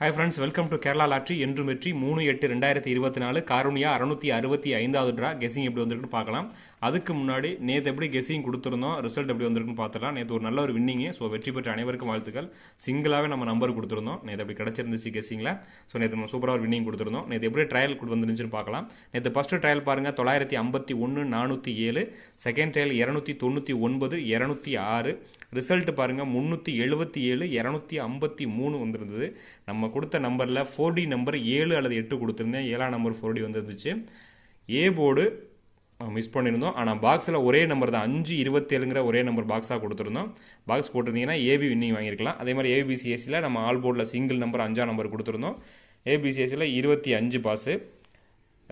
Hi friends welcome to Kerala lottery என்று வெற்றி மூணு எட்டு ரெண்டாயிரத்தி இருபத்தி நாலு காரணியா அறுநூத்தி அறுபத்தி ஐந்தாவது ட்ரா கெஸிங் எப்படி வந்திருக்குன்னு பார்க்கலாம். அதுக்கு முன்னாடி நேற்று எப்படி கெஸிங் கொடுத்துருந்தோம் ரிசல்ட் எப்படி வந்திருக்குன்னு பார்த்துலாம் நேற்று ஒரு நல்ல ஒரு வின்னிங்கு ஸோ வெற்றி பெற்ற அனைவருக்கும் வாழ்த்துக்கள். சிங்கிளாகவே நம்ம நம்பர் கொடுத்துருந்தோம். நேற்று அப்படி கிடச்சிருந்துச்சு கெஸிங்கில் ஸோ நேற்று நம்ம சூப்பராக ஒரு வின்னிங் கொடுத்துருந்தோம். நேற்று எப்படி ட்ரையல் வந்துருந்துச்சுன்னு பார்க்கலாம். நேற்று ஃபஸ்ட்டு ட்ரையல் பாருங்கள் தொள்ளாயிரத்தி ஐம்பத்தி ஒன்று நானூற்றி ஏழு. செகண்ட் ட்ரையல் இரநூத்தி தொண்ணூற்றி ஒன்பது இரநூத்தி ஆறு. ரிசல்ட் பாருங்கள் முந்நூற்றி எழுபத்தி ஏழு இரநூத்தி ஐம்பத்தி மூணு வந்திருந்தது. நம்ம கொடுத்த நம்பரில் ஃபோர் டி நம்பர் ஏழு அல்லது எட்டு கொடுத்துருந்தேன். ஏழாம் நம்பர் ஃபோர் டி வந்துருந்துச்சு. ஏ போர்டு மிஸ் பண்ணியிருந்தோம் ஆனால் பாக்ஸில் ஒரே நம்பர் தான். அஞ்சு இருபத்தேழுங்கிற ஒரே நம்பர் பாக்ஸாக கொடுத்துருந்தோம். பாக்ஸ் போட்டிருந்தீங்கன்னா ஏபி வின்னிங் வாங்கியிருக்கலாம். அதே மாதிரி ஏபிசிஎஸ்சியில் நம்ம ஆல் போர்டில் சிங்கிள் நம்பர் அஞ்சாம் நம்பர் கொடுத்துருந்தோம். ஏபிசிஎஸ்சியில் இருபத்தி அஞ்சு பாஸு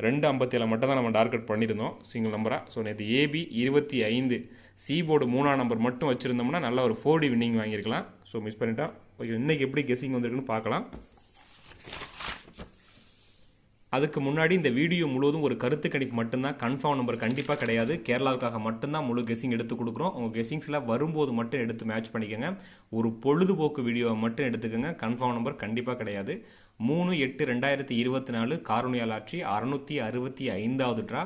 ரெண்டு ஐம்பத்தேழு மட்டும் தான் நம்ம டார்கெட் பண்ணியிருந்தோம். சிங்கிள் நம்பராக ஸோ நேற்று ஏபி இருபத்தி ஐந்து சி போர்டு மூணாம் நம்பர் மட்டும் வச்சுருந்தோம்னா நல்ல ஒரு ஃபோர் டி வின்னிங் வாங்கியிருக்கலாம். ஸோ மிஸ் பண்ணிட்டோம் ஓகே இன்றைக்கி எப்படி கெஸிங் வந்திருக்குன்னு பார்க்கலாம். அதுக்கு முன்னாடி இந்த வீடியோ முழுவதும் ஒரு கருத்து கணிப்பு மட்டும்தான். கன்ஃபார்ம் நம்பர் கண்டிப்பாக கிடையாது. கேரளாவுக்காக மட்டும்தான் முழு கெஸிங் எடுத்து கொடுக்குறோம். உங்கள் கெஸிங்ஸில் வரும்போது மட்டும் எடுத்து மேட்ச் பண்ணிக்கோங்க. ஒரு பொழுதுபோக்கு வீடியோவை மட்டும் எடுத்துக்கோங்க. கன்ஃபார்ம் நம்பர் கண்டிப்பாக கிடையாது. மூணு எட்டு ரெண்டாயிரத்தி இருபத்தி நாலு காரணியால் ஆட்சி அறுபத்தி ஐந்தாவது draw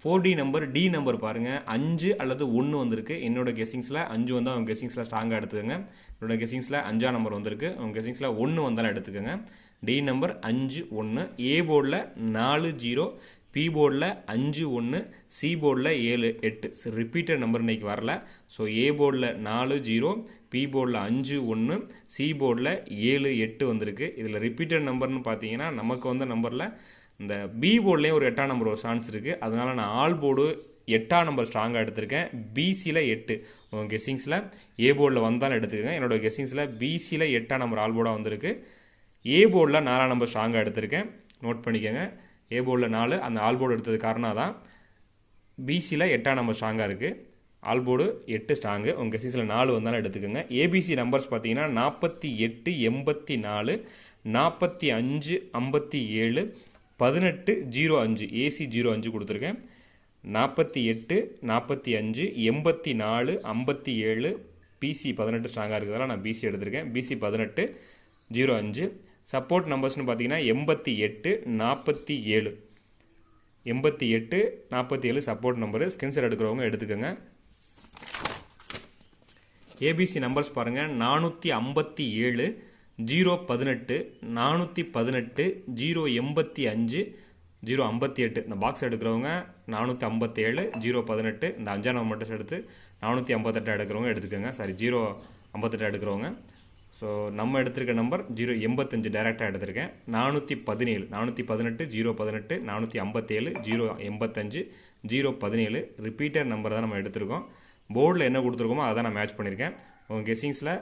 four D number D number பாருங்கள் அஞ்சு அல்லது ஒன்று வந்திருக்கு. என்னோட கெஸிங்ஸில் அஞ்சு வந்து அவங்க கெஸிங்ஸில் ஸ்ட்ராங்காக எடுத்துக்கோங்க. என்னோட கெஸிங்ஸில் அஞ்சாம் நம்பர் வந்திருக்கு. அவங்க கெஸிங்ஸில் ஒன்று வந்தாலும் எடுத்துக்கோங்க. டி நம்பர் அஞ்சு ஒன்று ஏ போர்டில் நாலு ஜீரோ. பி போர்டில் அஞ்சு ஒன்று சி போர்டில் ஏழு எட்டு. ரிப்பீட்டட் நம்பர் இன்னைக்கு வரல. ஸோ ஏ போர்டில் நாலு ஜீரோ. பி போர்டில் அஞ்சு ஒன்று சி போர்டில் ஏழு எட்டு வந்திருக்கு. இதில் ரிப்பீட்டட் நம்பர்னு பார்த்தீங்கன்னா நமக்கு வந்த நம்பரில் இந்த பி போர்ட்லேயும் ஒரு எட்டாம் நம்பர் ஒரு சான்ஸ் இருக்குது அதனால் நான் ஆல் போர்டு எட்டாம் நம்பர் ஸ்ட்ராங்காக எடுத்திருக்கேன். பிசியில் எட்டு. உங்கள் கெஸிங்ஸில் ஏ போர்டில் வந்தாலும் எடுத்துக்கோங்க. என்னோட கெஸிங்ஸில் பிசியில் எட்டாம் நம்பர் ஆல் போர்டாக வந்திருக்கு. ஏ போர்டில் நாலாம் நம்பர் ஸ்ட்ராங்காக எடுத்திருக்கேன். நோட் பண்ணிக்கோங்க. ஏ போர்டில் நாலு. அந்த ஆல் போர்டு எடுத்தது காரணம் தான் பிசியில் எட்டாம் நம்பர் ஸ்ட்ராங்காக இருக்குது ஆல் போர்டு எட்டு ஸ்ட்ராங்கு உங்கள் கெஸ்ஸிங்ஸில் நாலு வந்தாலும் எடுத்துக்கோங்க. ஏபிசி நம்பர்ஸ் பார்த்தீங்கன்னா நாற்பத்தி எட்டு எண்பத்தி நாலு நாற்பத்தி அஞ்சு ஐம்பத்தி ஏழு பதினெட்டு ஜீரோ அஞ்சு ஏசி ஜீரோ அஞ்சு கொடுத்துருக்கேன். நாற்பத்தி எட்டு நாற்பத்தி அஞ்சு எண்பத்தி நாலு ஐம்பத்தி ஏழு பிசி பதினெட்டு ஸ்ட்ராங்காக இருக்கிறதால நான் பிசி எடுத்திருக்கேன். பிசி பதினெட்டு ஜீரோ அஞ்சு. சப்போர்ட் நம்பர்ஸ்னு பார்த்தீங்கன்னா எண்பத்தி எட்டு நாற்பத்தி ஏழு. எண்பத்தி எட்டு நாற்பத்தி ஏழு சப்போர்ட் நம்பரு ஸ்கிரீன்ஷாட் எடுக்கிறவங்க எடுத்துக்கோங்க. ஏபிசி நம்பர்ஸ் பாருங்கள் நானூற்றி ஐம்பத்தி ஏழு ஜீரோ பதினெட்டு நானூற்றி பதினெட்டு ஜீரோ எண்பத்தி அஞ்சு ஜீரோ ஐம்பத்தி எட்டு. இந்த பாக்ஸ் எடுக்கிறவங்க நானூற்றி ஐம்பத்தேழு ஜீரோ பதினெட்டு. இந்த அஞ்சாம் நம்பர் மட்டும் எடுத்து நானூற்றி ஐம்பத்தெட்டு எடுக்கிறவங்க எடுத்துக்கோங்க. சாரி ஜீரோ ஐம்பத்தெட்டு எடுக்கிறவங்க. ஸோ நம்ம எடுத்திருக்க நம்பர் ஜீரோ எண்பத்தஞ்சு டேரெக்டாக எடுத்திருக்கேன். நானூற்றி பதினேழு நானூற்றி பதினெட்டு ஜீரோ பதினெட்டு நானூற்றி ஐம்பத்தேழு ஜீரோ எண்பத்தஞ்சு ஜீரோ பதினேழு. ரிப்பீட்டர் நம்பர் தான் நம்ம எடுத்திருக்கோம். போர்டில் என்ன கொடுத்துருக்கோமோ அதை நான் மேட்ச் பண்ணியிருக்கேன். உங்கள் கெஸ்ஸிங்ஸில்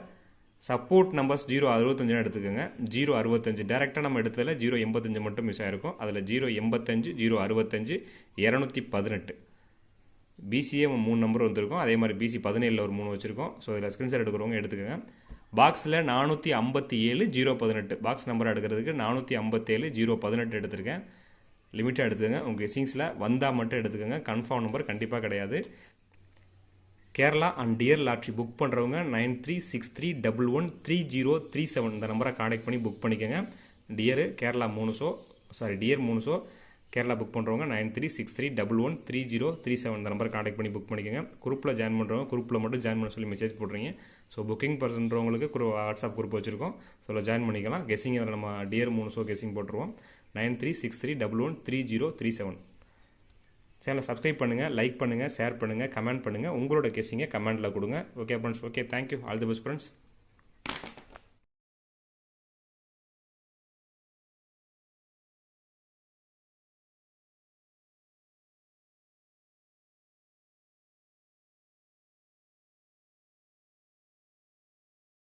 சப்போர்ட் நம்பர்ஸ் ஜீரோ அறுபத்தஞ்சுன்னு எடுத்துக்கோங்க. ஜீரோ அறுபத்தஞ்சு. டேரெக்டாக நம்ம எடுத்ததில் ஜீரோ எண்பத்தஞ்சு மட்டும் மிஸ் ஆயிருக்கும். அதில் ஜீரோ எண்பத்தஞ்சு ஜீரோ அறுபத்தஞ்சு இரநூத்தி பதினெட்டு. பிசிஏ மூணு நம்பர் வந்திருக்கும். அதே மாதிரி பிசி பதினேழில் ஒரு மூணு வச்சுருக்கோம். ஸோ இதில் ஸ்க்ரீன்ஷாட் எடுக்கிறவங்க எடுத்துக்கோங்க. பாக்ஸில் நானூற்றி ஐம்பத்தி ஏழு ஜீரோ பதினெட்டு. பாக்ஸ் நம்பர் எடுக்கிறதுக்கு நானூற்றி ஐம்பத்தேழு ஜீரோ பதினெட்டு எடுத்திருக்கேன். லிமிட்டாக எடுத்துக்கோங்க. உங்கள் சிங்ஸில் வந்தால் மட்டும் எடுத்துக்கோங்க. கன்ஃபார்ம் நம்பர் கண்டிப்பாக கிடையாது. Kerala and dear lottery book பண்ணுறவங்க nine three six three double one three zero three seven இந்த நம்பரை காண்டாக்ட் பண்ணி புக் பண்ணிக்கோங்க. டியரு கேரளா மூணு ஷோ சாரி டியர் மூணு ஷோ கேரளா புக் பண்ணுறவங்க nine three six three double one three zero three seven இந்த நம்பரை காண்டாக்ட் பண்ணி புக் பண்ணிக்கோங்க. குரூப்பில் ஜாயின் பண்ணுறவங்க குரூப்பில் மட்டும் ஜாயின் பண்ண சொல்லி மெசேஜ் போடுறீங்க ஸோ புக்கிங் பண்ணுறவங்களுக்கு குரூ வாட்ஸ்அப் குரூப் வச்சுருக்கோம். ஸோ அதில் ஜாயின் பண்ணிக்கலாம். கெஸிங் அதில் நம்ம டியர் மூணு ஷோ கெஸிங் போட்டுருவோம். Nine three six three double one three zero three seven சேனலை சப்ஸ்கிரைப் பண்ணுங்கள் லைக் பண்ணுங்கள் ஷேர் பண்ணுங்கள் கமெண்ட் பண்ணுங்கள் உங்களோட கெஸிங்கை கமெண்ட்டில் கொடுங்க. Okay friends okay thank you all the best friends